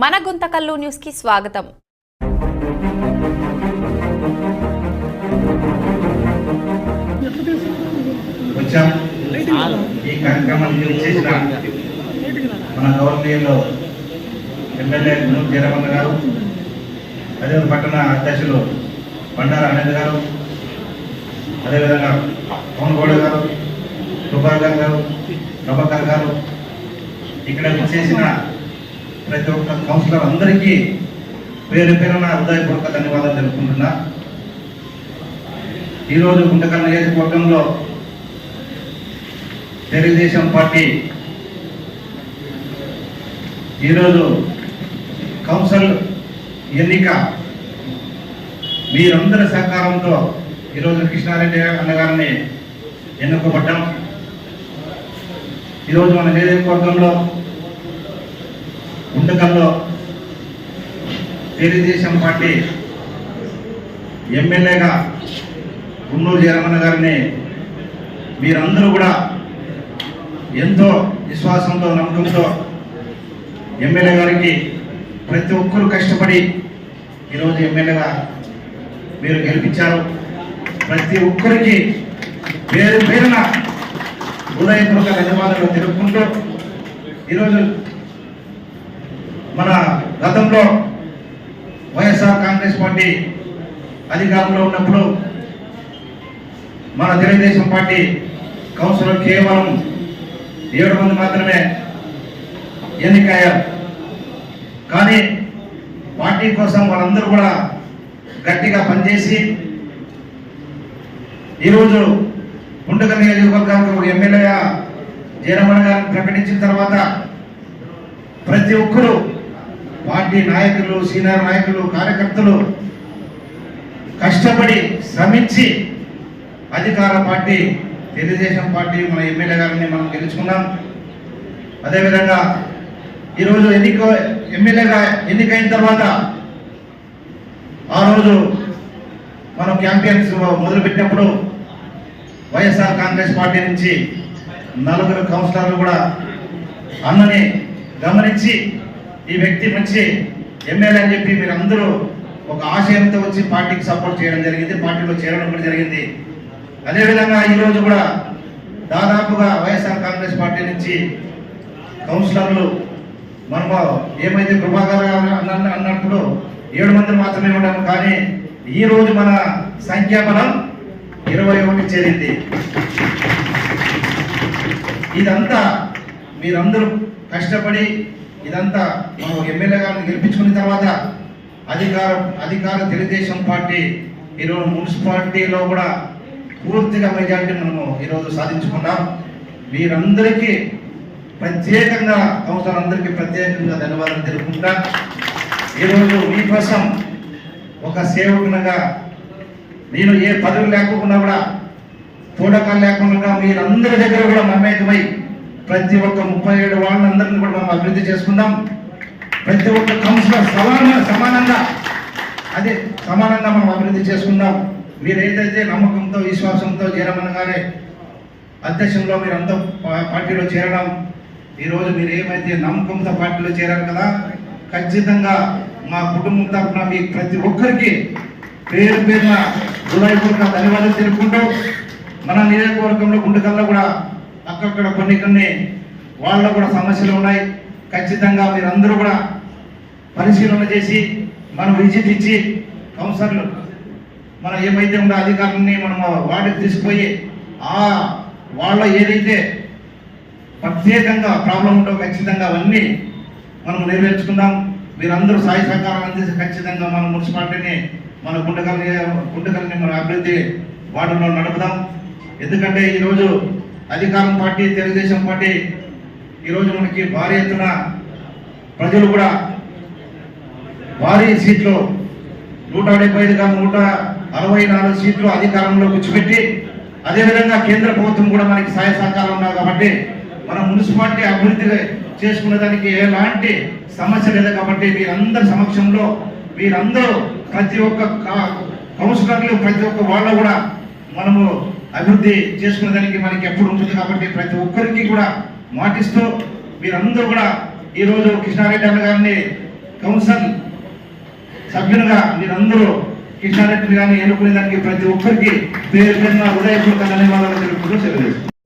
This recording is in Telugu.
మన గుంతకల్లు న్యూస్కి స్వాగతం ఈ కార్యక్రమాన్ని చేసిన మన గవర్నీయులు ఎమ్మెల్యే గుణం జయరమణ గారు అదే పట్టణ అధ్యక్షులు బండార ఆనంద్ గారు అదేవిధంగా పవన్ గౌడ గారు ప్రభాకర్ గారు ప్రభాకర్ గారు ఇక్కడ చేసిన ప్రతి ఒక్క కౌన్సిలర్ అందరికీ పేరు పేరున హృదయపూర్వక ధన్యవాదాలు తెలుపుకుంటున్నా. ఈరోజు గుంటకల్ నియోజకవర్గంలో తెలుగుదేశం పార్టీ ఈరోజు కౌన్సిల్ ఎన్నిక. మీరందరి సహకారంతో ఈరోజు కృష్ణారెడ్డి అన్నగారిని ఎన్నుకోబడ్డాం. ఈరోజు మన నియోజకవర్గంలో గుంటకల్లో తెలుగుదేశం పార్టీ ఎమ్మెల్యేగా గున్నూరు జయరమణ గారిని మీరందరూ కూడా ఎంతో విశ్వాసంతో నమ్మకంతో ఎమ్మెల్యే గారికి ప్రతి ఒక్కరూ కష్టపడి ఈరోజు ఎమ్మెల్యేగా మీరు గెలిపించారు. ప్రతి ఒక్కరికి పేరు పేరున హృదయపూర్వక ధన్యవాదాలు తెలుపుకుంటూ ఈరోజు మన గతంలో వైఎస్ఆర్ కాంగ్రెస్ పార్టీ అధికారంలో ఉన్నప్పుడు మన తెలుగుదేశం పార్టీ కౌన్సిలర్ కేవలం ఏడు మంది మాత్రమే ఎన్నికయ్యారు. కానీ పార్టీ కోసం వాళ్ళందరూ కూడా గట్టిగా పనిచేసి ఈరోజు గుంటక నియోజకవర్గానికి ఒక ఎమ్మెల్యేగా జయరమణ గారిని ప్రకటించిన తర్వాత ప్రతి ఒక్కరూ పార్టీ నాయకులు సీనియర్ నాయకులు కార్యకర్తలు కష్టపడి శ్రమించి అధికార పార్టీ తెలుగుదేశం పార్టీ మన ఎమ్మెల్యే గారిని మనం గెలుచుకున్నాం. అదేవిధంగా ఈరోజు ఎన్నిక ఎమ్మెల్యేగా ఎన్నికైన తర్వాత ఆ రోజు మనం క్యాంపెయిన్స్ మొదలుపెట్టినప్పుడు వైఎస్ఆర్ కాంగ్రెస్ పార్టీ నుంచి నలుగురు కౌన్సిలర్లు కూడా అన్నని గమనించి ఈ వ్యక్తి మంచి ఎమ్మెల్యే అని చెప్పి మీరు అందరూ ఒక ఆశయంతో వచ్చి పార్టీకి సపోర్ట్ చేయడం జరిగింది పార్టీలో చేరడం కూడా జరిగింది. అదేవిధంగా ఈరోజు కూడా దాదాపుగా వైఎస్ఆర్ కాంగ్రెస్ పార్టీ నుంచి కౌన్సిలర్లు మనము ఏమైతే ప్రభాకర్ అన్నప్పుడు ఏడు మంది మాత్రమే ఉన్నాము కానీ ఈరోజు మన సంఖ్యాబలం ఇరవై ఒకటి చేరింది. ఇదంతా మీరందరూ కష్టపడి ఇదంతా మనం ఎమ్మెల్యే గారిని గెలిపించుకున్న తర్వాత అధికార అధికార తెలుగుదేశం పార్టీ ఈరోజు మున్సిపాలిటీలో కూడా పూర్తిగా మెజార్టీ మనము ఈరోజు సాధించుకున్నాం. మీరందరికీ ప్రత్యేకంగా కౌన్సిలర్ అందరికీ ప్రత్యేకంగా ధన్యవాదాలు తెలుపుకుంటా. ఈరోజు మీకోసం ఒక సేవకునిగా నేను ఏ పదవి లేకుండా కూడా చూడకాలు లేకుండా మీరందరి దగ్గర కూడా మమేకమై ప్రతి ఒక్క ముప్పై ఏడు వాళ్ళందరినీ కూడా మనం అభివృద్ధి చేసుకుందాం. ప్రతి ఒక్క కౌన్సిలర్ సమాన సమానంగా అదే సమానంగా మనం అభివృద్ధి చేసుకుందాం. మీరు ఏదైతే నమ్మకంతో విశ్వాసంతో చేరమనగానే అధ్యక్షంలో మీరు అంతా పార్టీలో చేరడం ఈరోజు మీరు ఏమైతే నమ్మకంతో పార్టీలో చేరారు కదా ఖచ్చితంగా మా కుటుంబం తరఫున మీ ప్రతి ఒక్కరికి పేరు పేరున హృదయపూర్వక ధన్యవాదాలు తెలుపుకుంటూ మన నియోజకవర్గంలో గుండెకల్లో కూడా అక్కడక్కడ కొన్ని కొన్ని వాళ్ళ కూడా సమస్యలు ఉన్నాయి. ఖచ్చితంగా మీరందరూ కూడా పరిశీలన చేసి మనం విజిట్ ఇచ్చి కౌన్సిలర్లు మనం ఏమైతే ఉందో అధికారులని మనం వాటికి తీసుకుపోయి ఆ వాళ్ళ ఏదైతే ప్రత్యేకంగా ప్రాబ్లం ఉందో ఖచ్చితంగా అవన్నీ మనం నెరవేర్చుకుందాం. మీరందరూ సాయి సహకారం అందిస్తే ఖచ్చితంగా మన మున్సిపాలిటీని మన గుండకల్ని గుండకల్ని మన అభివృద్ధి వాటిలో నడుపుదాం. ఎందుకంటే ఈరోజు అధికారం పార్టీ తెలుగుదేశం పార్టీ ఈరోజు మనకి భారీ ఎత్తున ప్రజలు కూడా భారీ సీట్లు నూట డెబ్బై ఐదుగా నూట అరవై నాలుగు సీట్లు అధికారంలో కూర్చోబెట్టి అదేవిధంగా కేంద్ర ప్రభుత్వం కూడా మనకి సహాయ సహకారం ఉన్నారు కాబట్టి మన మున్సిపాలిటీ అభివృద్ధి చేసుకునే దానికి ఎలాంటి సమస్య లేదు కాబట్టి మీరందరి సమక్షంలో మీరందరూ ప్రతి ఒక్క కౌన్సిలర్లు ప్రతి ఒక్క వాళ్ళు కూడా మనము అభివృద్ధి చేసుకునేదానికి మనకి ఎప్పుడు ఉంటుంది కాబట్టి ప్రతి ఒక్కరికి కూడా మాటిస్తూ మీరందరూ కూడా ఈరోజు కృష్ణారెడ్డి అన్న గారిని కౌన్సిల్ సభ్యులుగా మీరందరూ కృష్ణారెడ్డి గారిని ఎన్నుకునే దానికి ప్రతి ఒక్కరికి పేరు పేరున హృదయపూర్వక ధన్యవాదాలు తెలుపుతూ తెలియజేస్తున్నారు